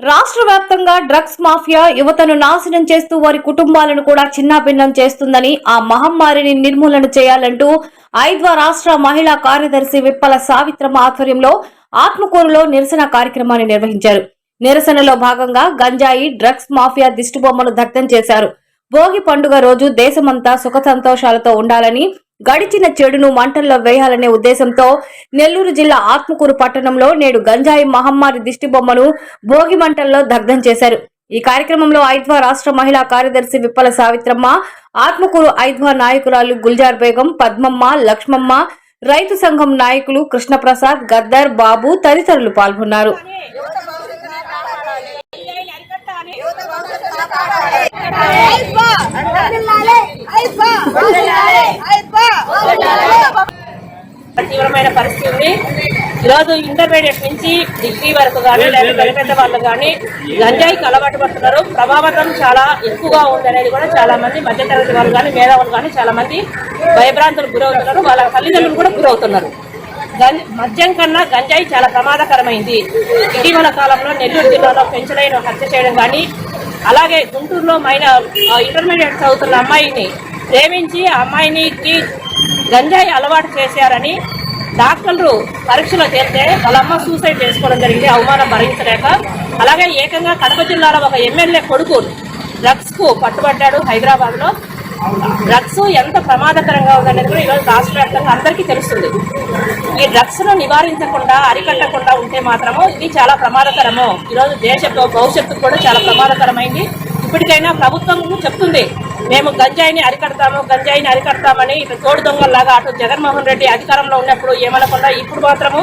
రాష్ట్ర వ్యాప్తంగా drugs mafia యువతను నాశనం చేస్తూ వారి కుటుంబాలను కూడా చిన్నాభిన్నం చేస్తుందని ఆ మహమ్మారిని నిర్మూలన చేయాలంటూ ఐద్వా రాష్ట్ర మహిళా కార్యదర్శి విప్పల సావిత్రమ్మ ఆధ్వర్యంలో ఆత్మకూరులో నిరసన కార్యక్రమాన్ని నిర్వహించారు. నిరసనలో భాగంగా గంజాయి డ్రగ్స్ మాఫియా దిష్టిబొమ్మను దగ్ధం చేశారు. భోగి పండుగ రోజు దేశమంతా సుఖ సంతోషాలతో ఉండాలని గడిచిన చెడును మంటల్లో వేయాలనే ఉద్దేశంతో నెల్లూరు జిల్లా ఆత్మకూరు పట్టణంలో నేడు గంజాయి మహమ్మారి దిష్టిబొమ్మను భోగి మంటల్లో దగ్ధం చేశారు. ఈ కార్యక్రమంలో ఐద్వా రాష్ట్ర మహిళా కార్యదర్శి విప్పల సావిత్రమ్మ ఆత్మకూరు ఐద్వా నాయకురాలు గుల్జార్ బేగం పద్మమ్మ లక్ష్మమ్మ రైతు సంఘం నాయకులు కృష్ణప్రసాద్ గద్దర్ బాబు తదితరులు పాల్గొన్నారు. తీవ్రమైన పరిస్థితి. ఉంది ఈరోజు ఇంటర్మీడియట్ నుంచి డిగ్రీ వరకు కానీ లేదా పెద్ద పెద్ద వాళ్ళు కానీ గంజాయికి అలవాటు పడుతున్నారు. ప్రభావితం చాలా ఎక్కువగా ఉంది అనేది కూడా చాలా మంది మధ్యతరగతి వాళ్ళు కానీ మేధావులు కానీ చాలా మంది భయభ్రాంతులు గురవుతున్నారు. వాళ్ళ తల్లిదండ్రులు కూడా గురవుతున్నారు. గం- మద్యం కన్నా గంజాయి చాలా ప్రమాదకరమైంది. ఇటీవల కాలంలో నెల్లూరు జిల్లాలో పెంచలైన హత్య చేయడం కానీ అలాగే గుంటూరులో మైన ఇంటర్మీడియట్ చదువుతున్న అమ్మాయిని ప్రేమించి ఆ అమ్మాయినికి గంజాయి అలవాటు చేశారని డాక్టర్లు పరీక్షలో చేస్తే వాళ్ళ అమ్మ సూసైడ్ చేసుకోవడం జరిగింది అవమానం భరించలేక. అలాగే ఏకంగా కడప జిల్లాలో ఒక ఎమ్మెల్యే కొడుకు డ్రగ్స్కు పట్టుబడ్డాడు హైదరాబాద్లో. డ్రగ్స్ ఎంత ప్రమాదకరంగా ఉందనేది కూడా ఈరోజు రాష్ట్ర వ్యాప్తంగా అందరికీ తెలుస్తుంది. ఈ డ్రగ్స్ను నివారించకుండా అరికట్టకుండా ఉంటే మాత్రము ఇది చాలా ప్రమాదకరము. ఈరోజు దేశ భవిష్యత్తు కూడా చాలా ప్రమాదకరమైంది. ఇప్పటికైనా ప్రభుత్వం చెప్తుంది మేము గంజాయిని అరికడతాము గంజాయిని అరికడతామని ఇటు తోడు దొంగల్లాగా అటు జగన్మోహన్ రెడ్డి అధికారంలో ఉన్నప్పుడు ఏమనకుండా ఇప్పుడు మాత్రము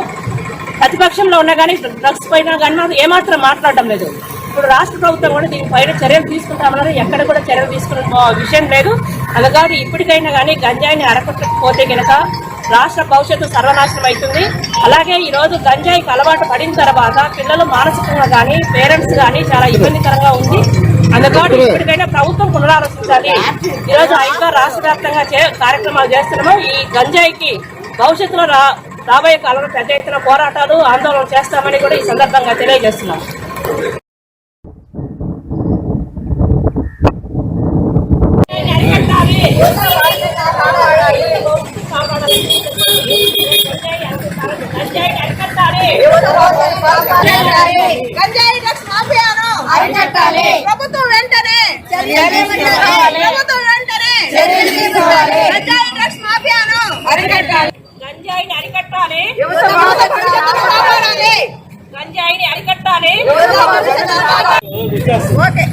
ప్రతిపక్షంలో ఉన్నా కానీ డ్రగ్స్ పైన కానీ ఏమాత్రం మాట్లాడడం లేదు. ఇప్పుడు రాష్ట్ర ప్రభుత్వం కూడా దీనిపైన చర్యలు తీసుకుంటామన్నారు. ఎక్కడ కూడా చర్యలు తీసుకున్న విషయం లేదు. అందుకని ఇప్పటికైనా కానీ గంజాయిని అరకట్టకపోతే కనుక రాష్ట్ర భవిష్యత్తు సర్వనాశనం అవుతుంది అలాగే ఈ రోజు గంజాయికి అలవాటు పడిన తర్వాత పిల్లలు మానసికంగా కానీ పేరెంట్స్ కానీ చాలా ఇబ్బందికరంగా ఉంది. అందుకని ఇప్పటికైనా ప్రభుత్వం పునరాలోచించాలి. ఈ రోజు ఐదు రాష్ట్ర వ్యాప్తంగా కార్యక్రమాలు చేస్తున్నాము. ఈ గంజాయికి భవిష్యత్తులో రా రాబోయే కాలంలో పెద్ద ఎత్తున పోరాటాలు ఆందోళన చేస్తామని కూడా ఈ సందర్భంగా తెలియజేస్తున్నాం గంజాయి డ్రగ్స్ మాఫియాను అరికట్టాలి. ప్రభుత్వం వెంటనే. ప్రభుత్వం వెంటనే. గంజాయి డ్రగ్స్ మాఫియాను అరికట్టాలి గంజాయిని అరికట్టాలి గంజాయిని అరికట్టాలి. ఓకే